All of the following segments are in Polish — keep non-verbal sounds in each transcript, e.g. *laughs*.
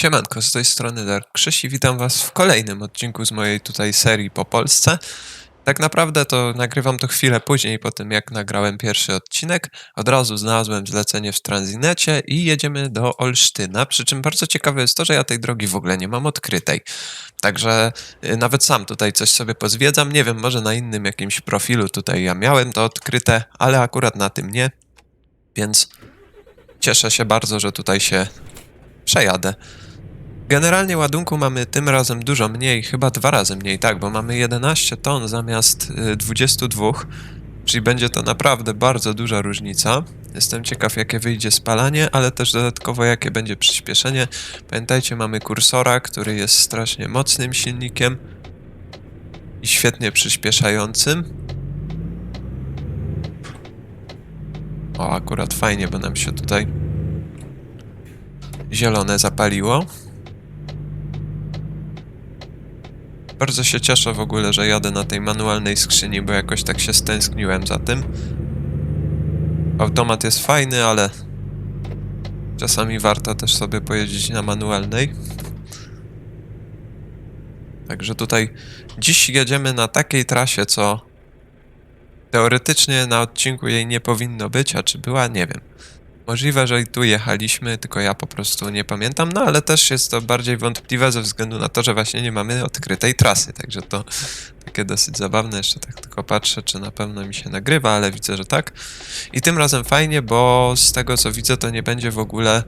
Siemanko, z tej strony Dark Krzyś i witam was w kolejnym odcinku z mojej tutaj serii po Polsce. Tak naprawdę to nagrywam to chwilę później po tym jak nagrałem pierwszy odcinek. Od razu znalazłem zlecenie w Transinecie i jedziemy do Olsztyna, przy czym bardzo ciekawe jest to, że ja tej drogi w ogóle nie mam odkrytej. Także y, nawet sam tutaj coś sobie pozwiedzam, nie wiem, może na innym jakimś profilu tutaj ja miałem to odkryte, ale akurat na tym nie, więc cieszę się bardzo, że tutaj się przejadę. Generalnie ładunku mamy tym razem dużo mniej, chyba dwa razy mniej, tak, bo mamy 11 ton zamiast y, 22, czyli będzie to naprawdę bardzo duża różnica. Jestem ciekaw, jakie wyjdzie spalanie, ale też dodatkowo, jakie będzie przyspieszenie. Pamiętajcie, mamy kursora, który jest strasznie mocnym silnikiem i świetnie przyspieszającym. O, akurat fajnie, bo nam się tutaj zielone zapaliło. Bardzo się cieszę w ogóle, że jadę na tej manualnej skrzyni, bo jakoś tak się stęskniłem za tym. Automat jest fajny, ale czasami warto też sobie pojeździć na manualnej. Także tutaj dziś jedziemy na takiej trasie, co teoretycznie na odcinku jej nie powinno być, a czy była, nie wiem. Możliwe, że i tu jechaliśmy, tylko ja po prostu nie pamiętam, no ale też jest to bardziej wątpliwe ze względu na to, że właśnie nie mamy odkrytej trasy, także to takie dosyć zabawne. Jeszcze tak tylko patrzę, czy na pewno mi się nagrywa, ale widzę, że tak. I tym razem fajnie, bo z tego co widzę, to nie będzie w ogóle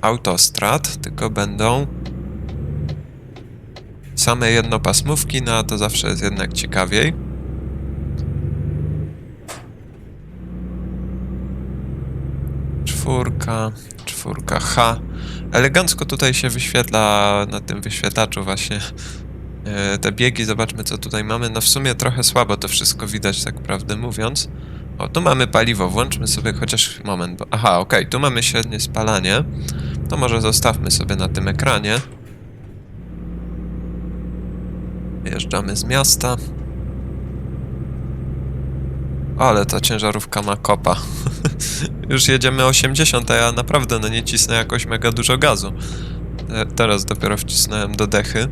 autostrad, tylko będą same jednopasmówki, no a to zawsze jest jednak ciekawiej. Czwórka, czwórka H. Elegancko tutaj się wyświetla na tym wyświetlaczu właśnie e, te biegi. Zobaczmy co tutaj mamy. No w sumie trochę słabo to wszystko widać, tak prawdę mówiąc. O, tu mamy paliwo. Włączmy sobie chociaż moment. Bo... Aha, okej, tu mamy średnie spalanie. To może zostawmy sobie na tym ekranie. Wyjeżdżamy z miasta. Ale ta ciężarówka ma kopa. *laughs* Już jedziemy 80, a ja naprawdę no nie cisnę jakoś mega dużo gazu. Te- Teraz dopiero wcisnąłem do dechy.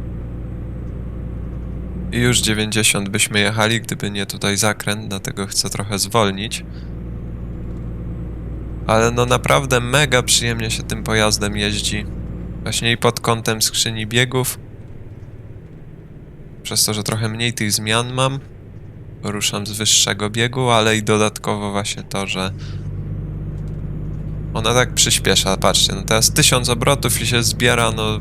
I już 90 byśmy jechali, gdyby nie tutaj zakręt, dlatego chcę trochę zwolnić. Ale no naprawdę mega przyjemnie się tym pojazdem jeździ. Właśnie i pod kątem skrzyni biegów. Przez to, że trochę mniej tych zmian mam. Ruszam z wyższego biegu, ale i dodatkowo właśnie to, że ona tak przyspiesza, patrzcie, no teraz 1000 obrotów i się zbiera, no...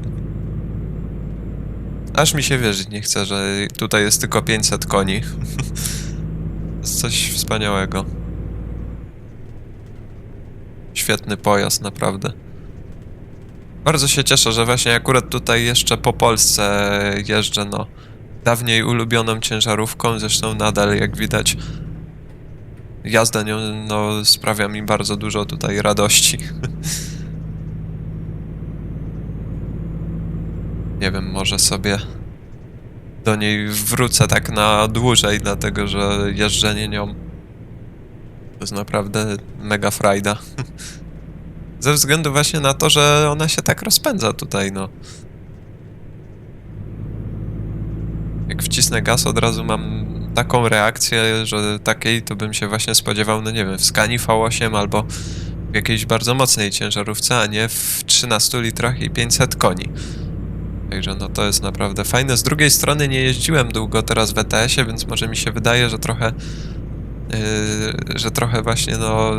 Aż mi się wierzyć nie chce, że tutaj jest tylko 500 koni. *laughs* Coś wspaniałego. Świetny pojazd, naprawdę. Bardzo się cieszę, że właśnie akurat tutaj jeszcze po Polsce jeżdżę, no. Dawniej ulubioną ciężarówką, zresztą nadal, jak widać, jazda nią no, sprawia mi bardzo dużo tutaj radości. *laughs* Nie wiem, może sobie do niej wrócę tak na dłużej, dlatego że jeżdżenie nią to jest naprawdę mega frajda. *laughs* Ze względu właśnie na to, że ona się tak rozpędza tutaj, no. Jak wcisnę gaz, od razu mam taką reakcję, że takiej to bym się właśnie spodziewał, no nie wiem, w Skani V8 albo w jakiejś bardzo mocnej ciężarówce, a nie w 13 litrach i 500 koni. Także no to jest naprawdę fajne. Z drugiej strony nie jeździłem długo teraz w ETS-ie, więc może mi się wydaje, że trochę yy, że trochę właśnie no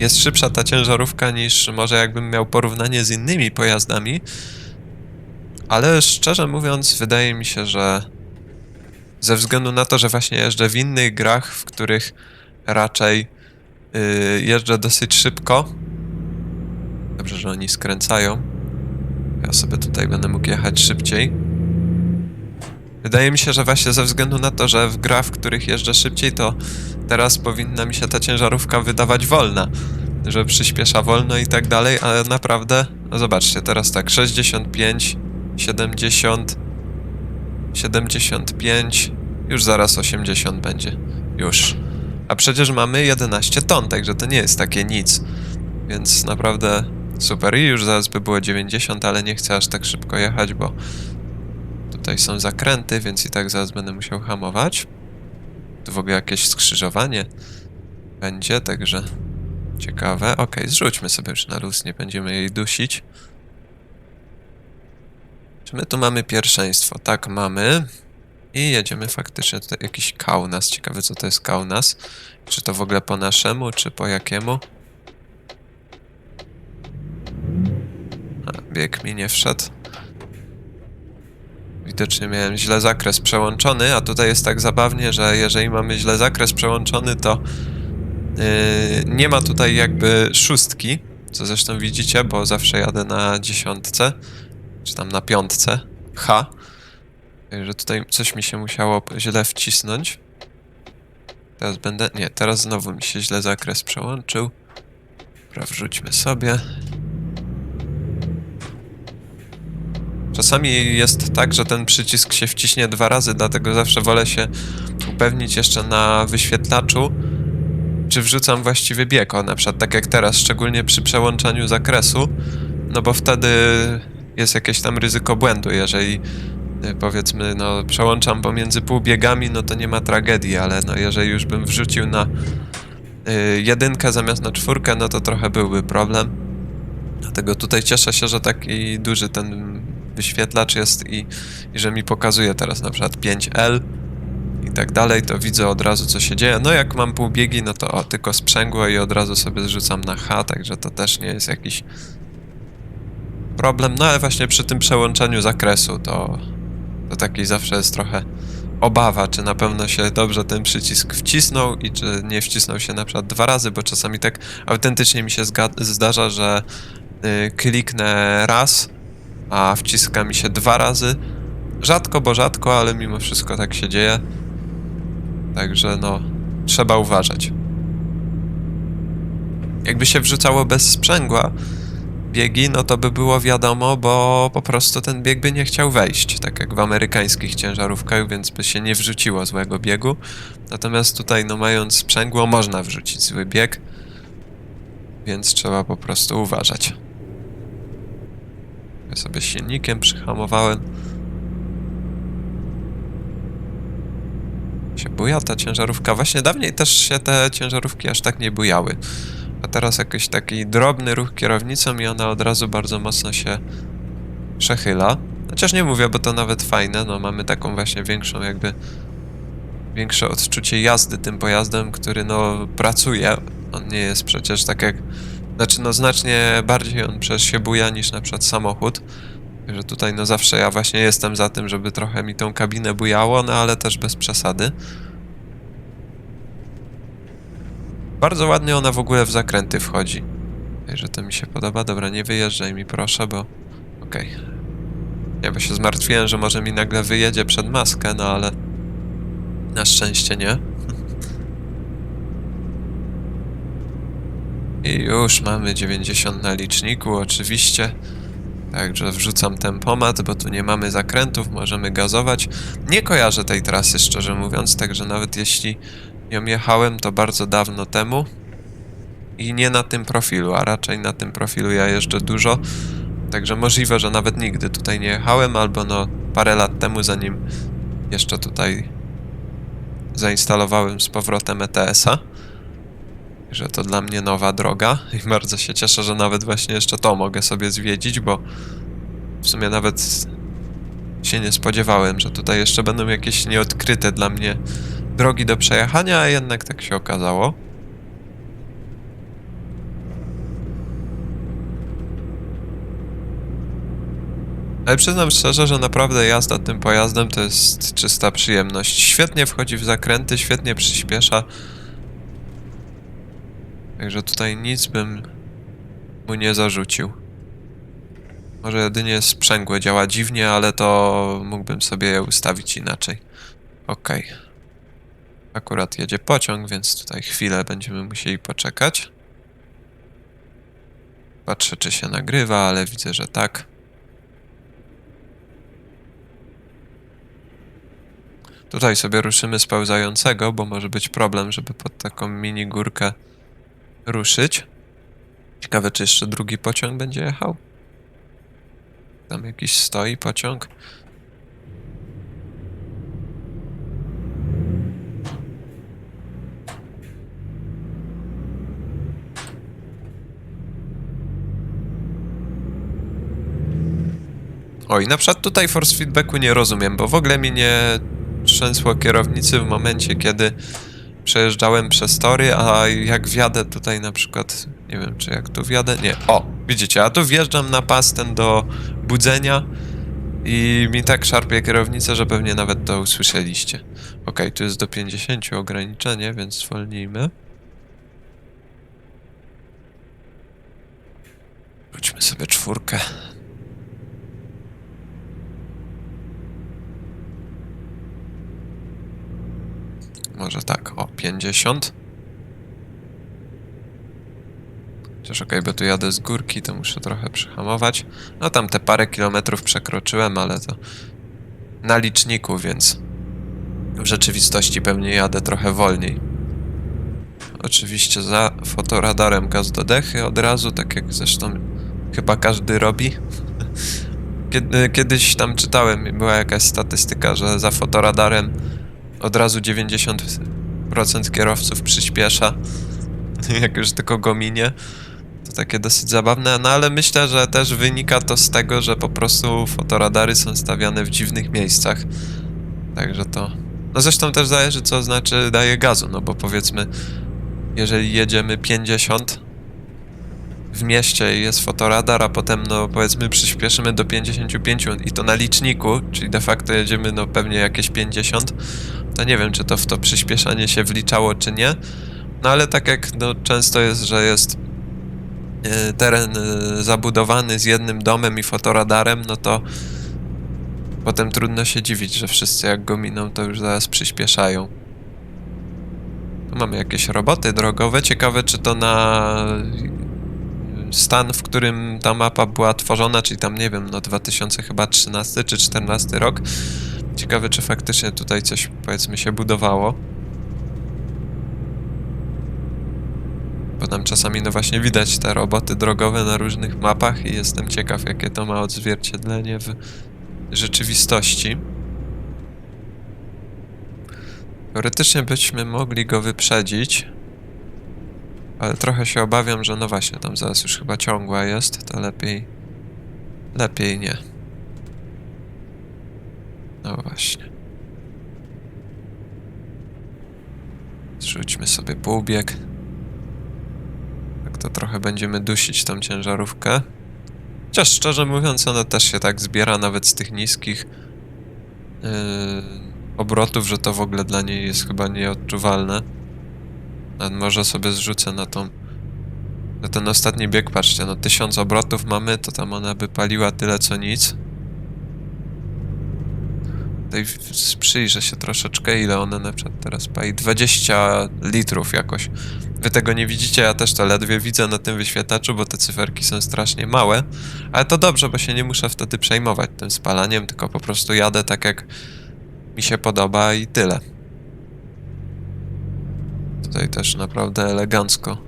jest szybsza ta ciężarówka niż może jakbym miał porównanie z innymi pojazdami. Ale szczerze mówiąc, wydaje mi się, że ze względu na to, że właśnie jeżdżę w innych grach, w których raczej yy, jeżdżę dosyć szybko. Dobrze, że oni skręcają. Ja sobie tutaj będę mógł jechać szybciej. Wydaje mi się, że właśnie ze względu na to, że w grach, w których jeżdżę szybciej, to teraz powinna mi się ta ciężarówka wydawać wolna. Że przyspiesza wolno i tak dalej, ale naprawdę, no zobaczcie, teraz tak, 65, 70, 75, już zaraz 80 będzie. Już. A przecież mamy 11 ton, także to nie jest takie nic. Więc naprawdę Super, i już zaraz by było 90, ale nie chcę aż tak szybko jechać, bo tutaj są zakręty, więc i tak zaraz będę musiał hamować. Tu w ogóle jakieś skrzyżowanie będzie, także ciekawe. Okej, zrzućmy sobie już na luz, nie będziemy jej dusić. Czy my tu mamy pierwszeństwo? Tak, mamy. I jedziemy faktycznie tutaj jakiś Kaunas. Ciekawe co to jest Kaunas. Czy to w ogóle po naszemu, czy po jakiemu? A, bieg mi nie wszedł. Widocznie miałem źle zakres przełączony, a tutaj jest tak zabawnie, że jeżeli mamy źle zakres przełączony, to yy, nie ma tutaj jakby szóstki, co zresztą widzicie, bo zawsze jadę na dziesiątce, czy tam na piątce, H. Także tutaj coś mi się musiało źle wcisnąć. Teraz będę... Nie, teraz znowu mi się źle zakres przełączył. Dobra, wrzućmy sobie. Czasami jest tak, że ten przycisk się wciśnie dwa razy, dlatego zawsze wolę się upewnić jeszcze na wyświetlaczu, czy wrzucam właściwy bieg. O, na przykład tak jak teraz, szczególnie przy przełączaniu zakresu, no bo wtedy jest jakieś tam ryzyko błędu. Jeżeli y, powiedzmy, no przełączam pomiędzy półbiegami, no to nie ma tragedii, ale no jeżeli już bym wrzucił na y, jedynkę zamiast na czwórkę, no to trochę byłby problem. Dlatego tutaj cieszę się, że taki duży ten wyświetlacz jest i, i że mi pokazuje teraz na przykład 5L i tak dalej, to widzę od razu co się dzieje. No jak mam półbiegi, no to o, tylko sprzęgło i od razu sobie zrzucam na H, także to też nie jest jakiś problem. No ale właśnie przy tym przełączaniu zakresu to, to taki zawsze jest trochę obawa, czy na pewno się dobrze ten przycisk wcisnął i czy nie wcisnął się na przykład dwa razy, bo czasami tak autentycznie mi się zdarza, że y, kliknę raz, a wciska mi się dwa razy. Rzadko, bo rzadko, ale mimo wszystko tak się dzieje. Także no, trzeba uważać. Jakby się wrzucało bez sprzęgła biegi, no to by było wiadomo, bo po prostu ten bieg by nie chciał wejść, tak jak w amerykańskich ciężarówkach, więc by się nie wrzuciło złego biegu. Natomiast tutaj, no mając sprzęgło, można wrzucić zły bieg, więc trzeba po prostu uważać. Ja sobie silnikiem przyhamowałem. Się buja ta ciężarówka. Właśnie dawniej też się te ciężarówki aż tak nie bujały. A teraz jakiś taki drobny ruch kierownicą i ona od razu bardzo mocno się przechyla. Chociaż nie mówię, bo to nawet fajne, no mamy taką właśnie większą jakby większe odczucie jazdy tym pojazdem, który no pracuje. On nie jest przecież tak jak znaczy no znacznie bardziej on przecież się buja niż na przykład samochód. Także tutaj no zawsze ja właśnie jestem za tym, żeby trochę mi tą kabinę bujało, no ale też bez przesady. Bardzo ładnie ona w ogóle w zakręty wchodzi. Także to mi się podoba. Dobra, nie wyjeżdżaj mi proszę, bo... Okej. Ja by się zmartwiłem, że może mi nagle wyjedzie przed maskę, no ale... Na szczęście nie. *laughs* I już mamy 90 na liczniku, oczywiście. Także wrzucam tempomat, bo tu nie mamy zakrętów, możemy gazować. Nie kojarzę tej trasy, szczerze mówiąc, także nawet jeśli ją jechałem, to bardzo dawno temu. I nie na tym profilu, a raczej na tym profilu ja jeżdżę dużo. Także możliwe, że nawet nigdy tutaj nie jechałem, albo no parę lat temu, zanim jeszcze tutaj zainstalowałem z powrotem ETS-a. Że to dla mnie nowa droga i bardzo się cieszę, że nawet właśnie jeszcze to mogę sobie zwiedzić, bo w sumie nawet się nie spodziewałem, że tutaj jeszcze będą jakieś nieodkryte dla mnie drogi do przejechania, a jednak tak się okazało. Ale przyznam szczerze, że naprawdę jazda tym pojazdem to jest czysta przyjemność. Świetnie wchodzi w zakręty, świetnie przyspiesza. Także tutaj nic bym mu nie zarzucił. Może jedynie sprzęgło działa dziwnie, ale to mógłbym sobie je ustawić inaczej. Okej. Akurat jedzie pociąg, więc tutaj chwilę będziemy musieli poczekać. Patrzę, czy się nagrywa, ale widzę, że tak. Tutaj sobie ruszymy z bo może być problem, żeby pod taką mini górkę ruszyć. Ciekawe, czy jeszcze drugi pociąg będzie jechał? Tam jakiś stoi pociąg? Oj, na przykład tutaj force feedbacku nie rozumiem, bo w ogóle mi nie trzęsło kierownicy w momencie, kiedy przejeżdżałem przez tory, a jak wjadę tutaj na przykład, nie wiem czy jak tu wjadę, nie, o, widzicie, a tu wjeżdżam na pas ten do budzenia i mi tak szarpie kierownicę, że pewnie nawet to usłyszeliście. Okej, tu jest do 50 ograniczenie, więc zwolnijmy. Wróćmy sobie czwórkę. Może tak, o 50. Chociaż okej, bo tu jadę z górki, to muszę trochę przyhamować. No tam te parę kilometrów przekroczyłem, ale to na liczniku, więc w rzeczywistości pewnie jadę trochę wolniej. Oczywiście za fotoradarem gaz do dechy od razu, tak jak zresztą chyba każdy robi. *laughs* Kiedy, kiedyś tam czytałem, była jakaś statystyka, że za fotoradarem od razu 90% kierowców przyspiesza, *laughs* jak już tylko go minie. To takie dosyć zabawne, no ale myślę, że też wynika to z tego, że po prostu fotoradary są stawiane w dziwnych miejscach. Także to. No zresztą też zależy, co znaczy daje gazu, no bo powiedzmy, jeżeli jedziemy 50 w mieście i jest fotoradar, a potem no powiedzmy przyspieszymy do 55 i to na liczniku, czyli de facto jedziemy no pewnie jakieś 50, to nie wiem, czy to w to przyspieszanie się wliczało, czy nie. No ale tak jak no, często jest, że jest e, teren e, zabudowany z jednym domem i fotoradarem, no to potem trudno się dziwić, że wszyscy jak go miną, to już zaraz przyspieszają. Tu mamy jakieś roboty drogowe. Ciekawe, czy to na stan, w którym ta mapa była tworzona, czyli tam, nie wiem, no 2013 czy 14 rok. Ciekawe, czy faktycznie tutaj coś, powiedzmy, się budowało. Bo tam czasami, no właśnie, widać te roboty drogowe na różnych mapach i jestem ciekaw, jakie to ma odzwierciedlenie w rzeczywistości. Teoretycznie byśmy mogli go wyprzedzić, ale trochę się obawiam, że no właśnie, tam zaraz już chyba ciągła jest, to lepiej, lepiej nie. No właśnie. Zrzućmy sobie półbieg. Tak to trochę będziemy dusić tą ciężarówkę. Chociaż szczerze mówiąc, ona też się tak zbiera nawet z tych niskich yy, obrotów, że to w ogóle dla niej jest chyba nieodczuwalne. Może sobie zrzucę na tą na ten ostatni bieg, patrzcie, no 1000 obrotów mamy, to tam ona by paliła tyle co nic. Tutaj przyjrzę się troszeczkę, ile ona na przykład teraz pali. 20 litrów jakoś. Wy tego nie widzicie, ja też to ledwie widzę na tym wyświetlaczu, bo te cyferki są strasznie małe. Ale to dobrze, bo się nie muszę wtedy przejmować tym spalaniem, tylko po prostu jadę tak jak mi się podoba i tyle. Tutaj też naprawdę elegancko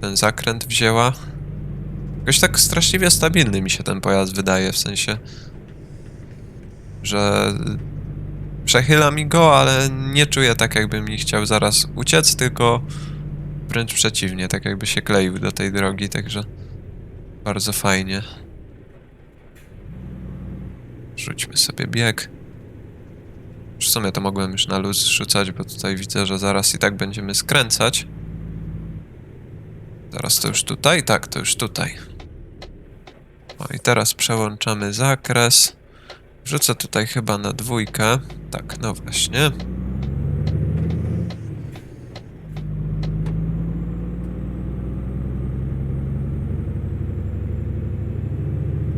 ten zakręt wzięła. Jakoś tak straszliwie stabilny mi się ten pojazd wydaje, w sensie, że przechyla mi go, ale nie czuję tak, jakby mi chciał zaraz uciec, tylko wręcz przeciwnie, tak jakby się kleił do tej drogi, także bardzo fajnie. Rzućmy sobie bieg. W sumie to mogłem już na luz rzucać, bo tutaj widzę, że zaraz i tak będziemy skręcać. Zaraz to już tutaj? Tak, to już tutaj. O i teraz przełączamy zakres. Wrzucę tutaj chyba na dwójkę. Tak, no właśnie.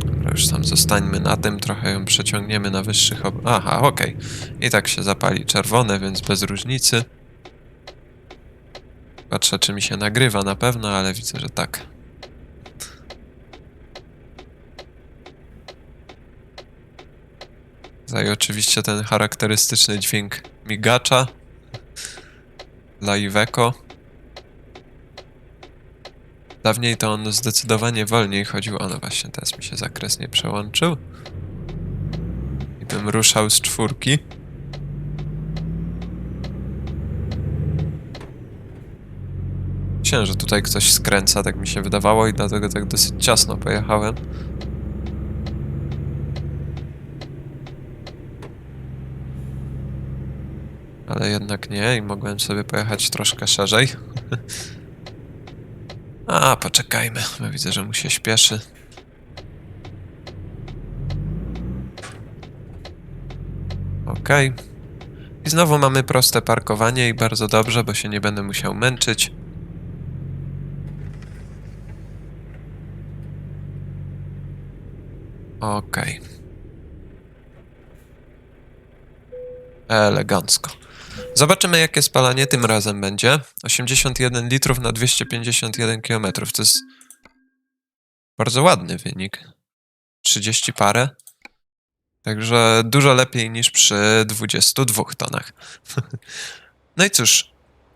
Dobra, już tam zostańmy na tym, trochę ją przeciągniemy na wyższych ob... Aha, okej. I tak się zapali czerwone, więc bez różnicy. Patrzę, czy mi się nagrywa na pewno, ale widzę, że tak. Tutaj oczywiście ten charakterystyczny dźwięk migacza dla Iveco. Dawniej to on zdecydowanie wolniej chodził. O no właśnie, teraz mi się zakres nie przełączył. I bym ruszał z czwórki. Myślałem, że tutaj ktoś skręca, tak mi się wydawało i dlatego tak dosyć ciasno pojechałem. Ale jednak nie i mogłem sobie pojechać troszkę szerzej. *laughs* A, poczekajmy, bo widzę, że mu się śpieszy. Okej. I znowu mamy proste parkowanie i bardzo dobrze, bo się nie będę musiał męczyć. Okej. Elegancko. Zobaczymy, jakie spalanie tym razem będzie. 81 litrów na 251 km. To jest bardzo ładny wynik. 30 parę. Także dużo lepiej niż przy 22 tonach. *laughs* no i cóż,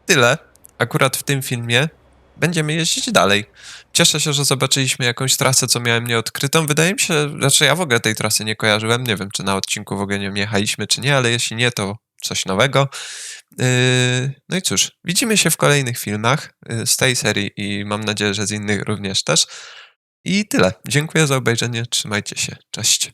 tyle. Akurat w tym filmie będziemy jeździć dalej. Cieszę się, że zobaczyliśmy jakąś trasę, co miałem nieodkrytą. Wydaje mi się, znaczy ja w ogóle tej trasy nie kojarzyłem. Nie wiem, czy na odcinku w ogóle nie jechaliśmy, czy nie, ale jeśli nie, to coś nowego. Yy, No i cóż, widzimy się w kolejnych filmach yy, z tej serii i mam nadzieję, że z innych również też. I tyle. Dziękuję za obejrzenie. Trzymajcie się. Cześć.